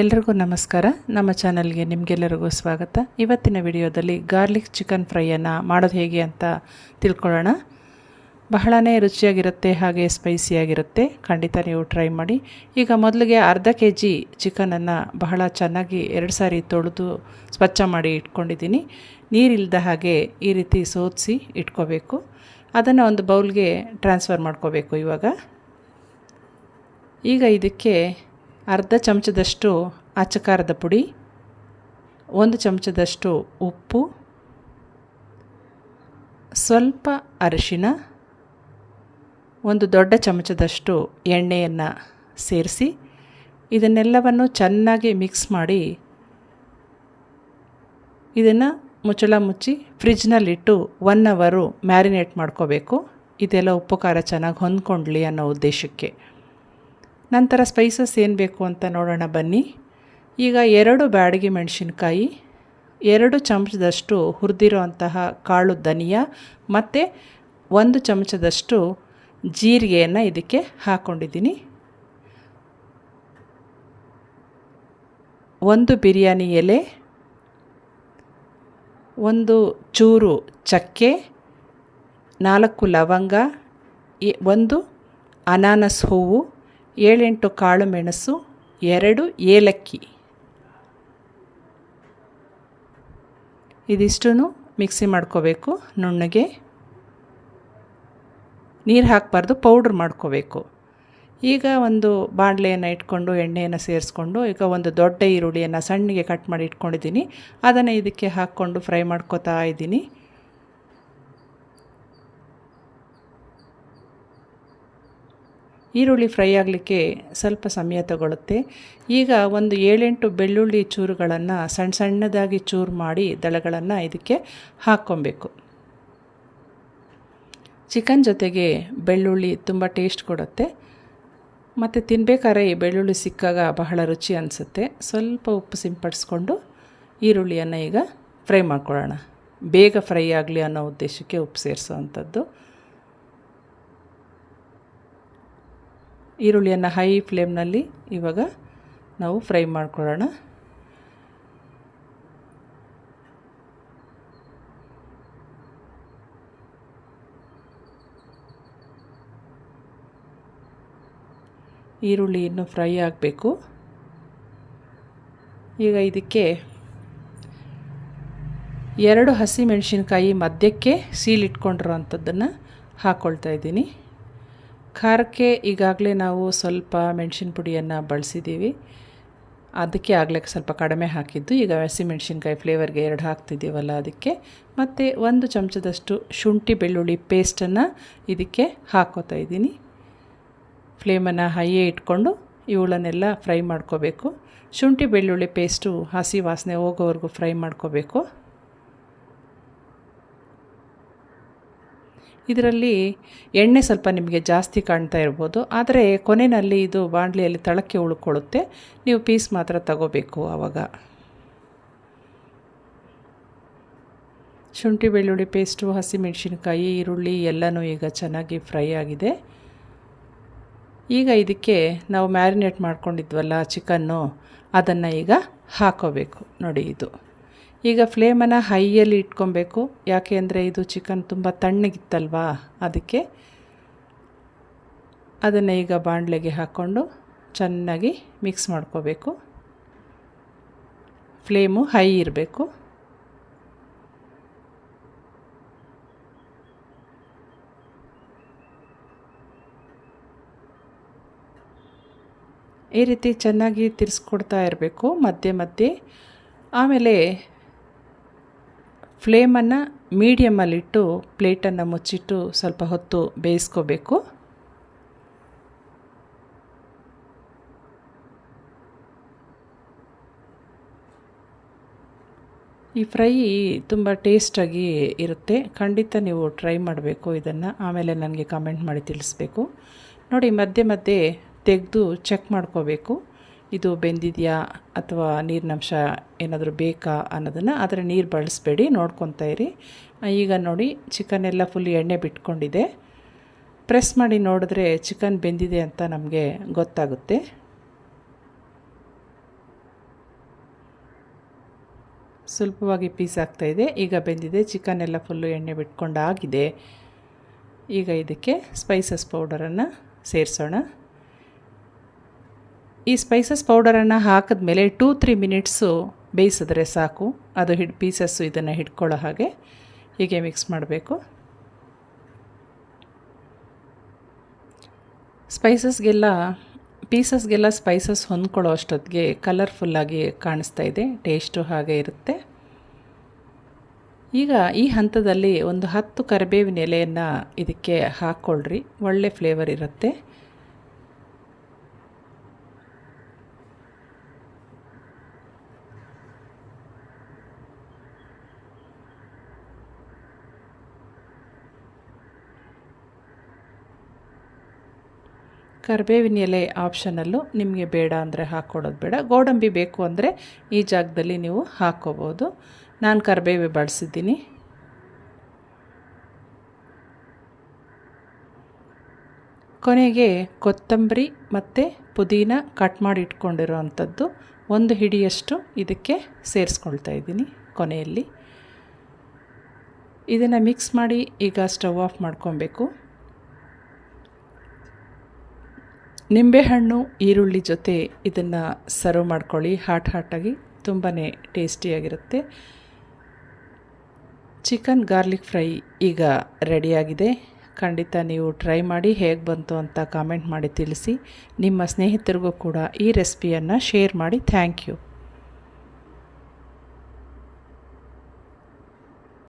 ಎಲ್ರಿಗೂ ನಮಸ್ಕಾರ. ನಮ್ಮ ಚಾನಲ್ಗೆ ನಿಮಗೆಲ್ಲರಿಗೂ ಸ್ವಾಗತ. ಇವತ್ತಿನ ವಿಡಿಯೋದಲ್ಲಿ ಗಾರ್ಲಿಕ್ ಚಿಕನ್ ಫ್ರೈಯನ್ನು ಮಾಡೋದು ಹೇಗೆ ಅಂತ ತಿಳ್ಕೊಳ್ಳೋಣ. ಬಹಳನೇ ರುಚಿಯಾಗಿರುತ್ತೆ, ಹಾಗೆ ಸ್ಪೈಸಿಯಾಗಿರುತ್ತೆ. ಖಂಡಿತ ನೀವು ಟ್ರೈ ಮಾಡಿ. ಈಗ ಮೊದಲಿಗೆ ಅರ್ಧ ಕೆ ಜಿ ಚಿಕನನ್ನು ಬಹಳ ಚೆನ್ನಾಗಿ ಎರಡು ಸಾರಿ ತೊಳೆದು ಸ್ವಚ್ಛ ಮಾಡಿ ಇಟ್ಕೊಂಡಿದ್ದೀನಿ. ನೀರಿಲ್ಲದ ಹಾಗೆ ಈ ರೀತಿ ಸೋದಿಸಿ ಇಟ್ಕೋಬೇಕು. ಅದನ್ನು ಒಂದು ಬೌಲ್ಗೆ ಟ್ರಾನ್ಸ್ಫರ್ ಮಾಡ್ಕೋಬೇಕು ಇವಾಗ. ಈಗ ಇದಕ್ಕೆ ಅರ್ಧ ಚಮಚದಷ್ಟು ಅಚ್ಚಕಾರದ ಪುಡಿ, ಒಂದು ಚಮಚದಷ್ಟು ಉಪ್ಪು, ಸ್ವಲ್ಪ ಅರಿಶಿನ, ಒಂದು ದೊಡ್ಡ ಚಮಚದಷ್ಟು ಎಣ್ಣೆಯನ್ನು ಸೇರಿಸಿ ಇದನ್ನೆಲ್ಲವನ್ನು ಚೆನ್ನಾಗಿ ಮಿಕ್ಸ್ ಮಾಡಿ ಇದನ್ನು ಮುಚ್ಚಳ ಮುಚ್ಚಿ ಫ್ರಿಜ್ನಲ್ಲಿಟ್ಟು ಒನ್ ಅವರು ಮ್ಯಾರಿನೇಟ್ ಮಾಡ್ಕೋಬೇಕು. ಇದೆಲ್ಲ ಉಪ್ಪು, ಖಾರ ಚೆನ್ನಾಗಿ ಹೊಂದ್ಕೊಂಡ್ಲಿ ಅನ್ನೋ ಉದ್ದೇಶಕ್ಕೆ. ನಂತರ ಸ್ಪೈಸಸ್ ಏನು ಬೇಕು ಅಂತ ನೋಡೋಣ ಬನ್ನಿ. ಈಗ ಎರಡು ಬ್ಯಾಡಗಿ ಮೆಣಸಿನ್ಕಾಯಿ, ಎರಡು ಚಮಚದಷ್ಟು ಹುರಿದಿರೋ ಅಂತಹ ಕಾಳು ಧನಿಯಾ ಮತ್ತು ಒಂದು ಚಮಚದಷ್ಟು ಜೀರಿಗೆಯನ್ನು ಇದಕ್ಕೆ ಹಾಕ್ಕೊಂಡಿದ್ದೀನಿ ಒಂದು ಬಿರಿಯಾನಿ ಎಲೆ, ಒಂದು ಚೂರು ಚಕ್ಕೆ, ನಾಲ್ಕು ಲವಂಗ ಒಂದು ಅನಾನಸ್ ಹೂವು ಏಳೆಂಟು ಕಾಳು ಮೆಣಸು, ಎರಡು ಏಲಕ್ಕಿ. ಇದಿಷ್ಟು ಮಿಕ್ಸಿ ಮಾಡ್ಕೋಬೇಕು. ನುಣ್ಣಗೆ ನೀರು ಹಾಕಬಾರ್ದು, ಪೌಡ್ರ್ ಮಾಡ್ಕೋಬೇಕು. ಈಗ ಒಂದು ಬಾಣಲೆಯನ್ನು ಇಟ್ಕೊಂಡು, ಎಣ್ಣೆಯನ್ನು ಸೇರಿಸ್ಕೊಂಡು, ಈಗ ಒಂದು ದೊಡ್ಡ ಈರುಳ್ಳಿಯನ್ನು ಸಣ್ಣಗೆ ಕಟ್ ಮಾಡಿ ಇಟ್ಕೊಂಡಿದ್ದೀನಿ. ಅದನ್ನು ಇದಕ್ಕೆ ಹಾಕ್ಕೊಂಡು ಫ್ರೈ ಮಾಡ್ಕೋತಾ ಇದ್ದೀನಿ. ಈರುಳ್ಳಿ ಫ್ರೈ ಆಗಲಿಕ್ಕೆ ಸ್ವಲ್ಪ ಸಮಯ ತಗೊಳ್ಳುತ್ತೆ ಈಗ ಒಂದು ಏಳೆಂಟು ಬೆಳ್ಳುಳ್ಳಿ ಚೂರುಗಳನ್ನು ಸಣ್ಣ ಸಣ್ಣದಾಗಿ ಚೂರು ಮಾಡಿ ದಳಗಳನ್ನು ಇದಕ್ಕೆ ಹಾಕ್ಕೊಬೇಕು. ಚಿಕನ್ ಜೊತೆಗೆ ಬೆಳ್ಳುಳ್ಳಿ ತುಂಬ ಟೇಸ್ಟ್ ಕೊಡುತ್ತೆ. ಮತ್ತು ತಿನ್ಬೇಕಾದ್ರೆ ಈ ಬೆಳ್ಳುಳ್ಳಿ ಸಿಕ್ಕಾಗ ಬಹಳ ರುಚಿ ಅನಿಸುತ್ತೆ. ಸ್ವಲ್ಪ ಉಪ್ಪು ಸಿಂಪಡಿಸ್ಕೊಂಡು ಈರುಳ್ಳಿಯನ್ನು ಈಗ ಫ್ರೈ ಮಾಡ್ಕೊಳ್ಳೋಣ. ಬೇಗ ಫ್ರೈ ಆಗಲಿ ಅನ್ನೋ ಉದ್ದೇಶಕ್ಕೆ ಉಪ್ಪು ಸೇರಿಸೋ ಅಂಥದ್ದು ಈರುಳ್ಳಿಯನ್ನು ಹೈ ಫ್ಲೇಮ್ನಲ್ಲಿ ಇವಾಗ ನಾವು ಫ್ರೈ ಮಾಡ್ಕೊಳ್ಳೋಣ. ಈರುಳ್ಳಿ ಇನ್ನೂ ಫ್ರೈ ಆಗಬೇಕು. ಈಗ ಇದಕ್ಕೆ ಎರಡು ಹಸಿ ಮಧ್ಯಕ್ಕೆ ಮಧ್ಯಕ್ಕೆ ಸೀಲಿಟ್ಕೊಂಡಿರೋ ಅಂಥದ್ದನ್ನು ಹಾಕ್ಕೊಳ್ತಾ ಇದ್ದೀನಿ. ಖಾರಕ್ಕೆ ಈಗಾಗಲೇ ನಾವು ಸ್ವಲ್ಪ ಮೆಣಸಿನ ಪುಡಿಯನ್ನು ಬಳಸಿದ್ದೀವಿ ಅದಕ್ಕೆ ಆಗಲೇ ಸ್ವಲ್ಪ ಕಡಿಮೆ ಹಾಕಿದ್ದು. ಈಗ ಹಸಿಮೆಣ್ಸಿನ್ಕಾಯಿ ಫ್ಲೇವರ್ಗೆ ಎರಡು ಹಾಕ್ತಿದ್ದೀವಲ್ಲ ಅದಕ್ಕೆ. ಮತ್ತು ಒಂದು ಚಮಚದಷ್ಟು ಶುಂಠಿ ಬೆಳ್ಳುಳ್ಳಿ ಪೇಸ್ಟನ್ನು ಇದಕ್ಕೆ ಹಾಕೋತಾ ಇದ್ದೀನಿ. ಫ್ಲೇಮನ್ನು ಹೈಯೇ ಇಟ್ಕೊಂಡು ಇವುಗಳನ್ನೆಲ್ಲ ಫ್ರೈ ಮಾಡ್ಕೋಬೇಕು. ಶುಂಠಿ ಬೆಳ್ಳುಳ್ಳಿ ಪೇಸ್ಟು ಹಸಿ ವಾಸನೆ ಹೋಗೋವರೆಗೂ ಫ್ರೈ ಮಾಡ್ಕೋಬೇಕು. ಇದರಲ್ಲಿ ಎಣ್ಣೆ ಸ್ವಲ್ಪ ನಿಮಗೆ ಜಾಸ್ತಿ ಕಾಣ್ತಾ ಇರ್ಬೋದು. ಆದರೆ ಕೊನೆಯಲ್ಲಿ ಇದು ಬಾಣಲಿಯಲ್ಲಿ ತಳಕ್ಕೆ ಉಳ್ಕೊಳ್ಳುತ್ತೆ. ನೀವು ಪೀಸ್ ಮಾತ್ರ ತಗೋಬೇಕು ಆವಾಗ. ಶುಂಠಿ, ಬೆಳ್ಳುಳ್ಳಿ ಪೇಸ್ಟು, ಹಸಿಮೆಣಸಿನ್ಕಾಯಿ, ಈರುಳ್ಳಿ ಎಲ್ಲನೂ ಈಗ ಚೆನ್ನಾಗಿ ಫ್ರೈ ಆಗಿದೆ. ಈಗ ಇದಕ್ಕೆ ನಾವು ಮ್ಯಾರಿನೇಟ್ ಮಾಡ್ಕೊಂಡಿದ್ವಲ್ಲ ಚಿಕನ್ನು, ಅದನ್ನು ಈಗ ಹಾಕೋಬೇಕು. ನೋಡಿ ಇದು. ಈಗ ಫ್ಲೇಮನ್ನು ಹೈಯಲ್ಲಿ ಇಟ್ಕೊಬೇಕು. ಯಾಕೆ ಅಂದರೆ ಇದು ಚಿಕನ್ ತುಂಬ ತಣ್ಣಗಿತ್ತಲ್ವಾ? ಅದಕ್ಕೆ ಅದನ್ನು ಈಗ ಬಾಣಲೆಗೆ ಹಾಕ್ಕೊಂಡು ಚೆನ್ನಾಗಿ ಮಿಕ್ಸ್ ಮಾಡ್ಕೋಬೇಕು. ಫ್ಲೇಮು ಹೈ ಇರಬೇಕು. ಈ ರೀತಿ ಚೆನ್ನಾಗಿ ತಿರ್ಸ್ಕೊಡ್ತಾ ಇರಬೇಕು. ಮಧ್ಯೆ ಮಧ್ಯೆ. ಆಮೇಲೆ ಫ್ಲೇಮನ್ನು ಮೀಡಿಯಮಲ್ಲಿಟ್ಟು ಪ್ಲೇಟನ್ನು ಮುಚ್ಚಿಟ್ಟು ಸ್ವಲ್ಪ ಹೊತ್ತು ಬೇಯಿಸ್ಕೋಬೇಕು. ಈ ಫ್ರೈ ತುಂಬ ಟೇಸ್ಟಾಗಿ ಇರುತ್ತೆ. ಖಂಡಿತ ನೀವು ಟ್ರೈ ಮಾಡಬೇಕು ಇದನ್ನು. ಆಮೇಲೆ ನನಗೆ ಕಮೆಂಟ್ ಮಾಡಿ ತಿಳಿಸ್ಬೇಕು. ನೋಡಿ, ಮಧ್ಯೆ ಮಧ್ಯೆ ತೆಗೆದು ಚೆಕ್ ಮಾಡ್ಕೋಬೇಕು. ಇದು ಬೆಂದಿದೆಯಾ ಅಥವಾ ನೀರಿನಂಶ ಏನಾದರೂ ಬೇಕಾ ಅನ್ನೋದನ್ನು ಆದರೆ ನೀರು ಬಳಸಬೇಡಿ, ನೋಡ್ಕೊತಾ ಇರಿ. ಈಗ ನೋಡಿ ಚಿಕನ್ ಎಲ್ಲ ಫುಲ್ ಎಣ್ಣೆ ಬಿಟ್ಕೊಂಡಿದೆ. ಪ್ರೆಸ್ ಮಾಡಿ ನೋಡಿದ್ರೆ ಚಿಕನ್ ಬೆಂದಿದೆ ಅಂತ ನಮಗೆ ಗೊತ್ತಾಗುತ್ತೆ. ಸುಲಭವಾಗಿ ಪೀಸ್ ಆಗ್ತಾಯಿದೆ ಈಗ ಬೆಂದಿದೆ ಚಿಕನ್ ಎಲ್ಲ ಫುಲ್ಲು ಎಣ್ಣೆ ಬಿಟ್ಕೊಂಡಾಗಿದೆ. ಈಗ ಇದಕ್ಕೆ ಸ್ಪೈಸಸ್ ಪೌಡರನ್ನು ಸೇರಿಸೋಣ. ಈ ಸ್ಪೈಸಸ್ ಪೌಡರನ್ನು ಹಾಕಿದ್ಮೇಲೆ ಟೂ ತ್ರೀ ಮಿನಿಟ್ಸು ಬೇಯಿಸಿದ್ರೆ ಸಾಕು. ಅದು ಹಿಡ್ ಪೀಸಸ್ಸು ಇದನ್ನು ಹಿಡ್ಕೊಳ್ಳೋ ಹಾಗೆ ಹೀಗೆ ಮಿಕ್ಸ್ ಮಾಡಬೇಕು. ಸ್ಪೈಸಸ್ಗೆಲ್ಲ ಪೀಸಸ್ಗೆಲ್ಲ ಸ್ಪೈಸಸ್ ಹೊಂದ್ಕೊಳ್ಳೋ ಅಷ್ಟೊತ್ತಿಗೆ ಕಲರ್ಫುಲ್ಲಾಗಿ ಕಾಣಿಸ್ತಾ ಇದೆ ಟೇಸ್ಟು ಹಾಗೆ ಇರುತ್ತೆ. ಈಗ ಈ ಹಂತದಲ್ಲಿ ಒಂದು ಹತ್ತು ಕರಿಬೇವಿನ ಎಲೆಯನ್ನು ಇದಕ್ಕೆ ಹಾಕ್ಕೊಳ್ರಿ. ಒಳ್ಳೆ ಫ್ಲೇವರ್ ಇರುತ್ತೆ. ಕರಿಬೇವಿನ ಎಲೆ ಆಪ್ಷನಲ್ಲೂ ನಿಮಗೆ ಬೇಡ ಅಂದರೆ ಹಾಕ್ಕೊಡೋದು ಬೇಡ. ಗೋಡಂಬಿ ಬೇಕು ಅಂದರೆ ಈ ಜಾಗದಲ್ಲಿ ನೀವು ಹಾಕ್ಕೋಬೋದು ನಾನು ಕರಿಬೇವು ಬಳಸಿದ್ದೀನಿ. ಕೊನೆಗೆ ಕೊತ್ತಂಬರಿ ಮತ್ತು ಪುದೀನ ಕಟ್ ಮಾಡಿ ಇಟ್ಕೊಂಡಿರೋ ಅಂಥದ್ದು ಒಂದು ಹಿಡಿಯಷ್ಟು ಇದಕ್ಕೆ ಸೇರಿಸ್ಕೊಳ್ತಾ ಇದ್ದೀನಿ ಕೊನೆಯಲ್ಲಿ. ಇದನ್ನು ಮಿಕ್ಸ್ ಮಾಡಿ ಈಗ ಸ್ಟವ್ ಆಫ್ ಮಾಡ್ಕೊಬೇಕು. ನಿಂಬೆಹಣ್ಣು, ಈರುಳ್ಳಿ ಜೊತೆ ಇದನ್ನು ಸರ್ವ್ ಮಾಡ್ಕೊಳ್ಳಿ. ಹಾಟ್ ಹಾಟಾಗಿ ತುಂಬಾ ಟೇಸ್ಟಿಯಾಗಿರುತ್ತೆ. ಚಿಕನ್ ಗಾರ್ಲಿಕ್ ಫ್ರೈ ಈಗ ರೆಡಿಯಾಗಿದೆ. ಖಂಡಿತ ನೀವು ಟ್ರೈ ಮಾಡಿ ಹೇಗೆ ಬಂತು ಅಂತ ಕಾಮೆಂಟ್ ಮಾಡಿ ತಿಳಿಸಿ. ನಿಮ್ಮ ಸ್ನೇಹಿತರಿಗೂ ಕೂಡ ಈ ರೆಸಿಪಿಯನ್ನು ಶೇರ್ ಮಾಡಿ. Thank you.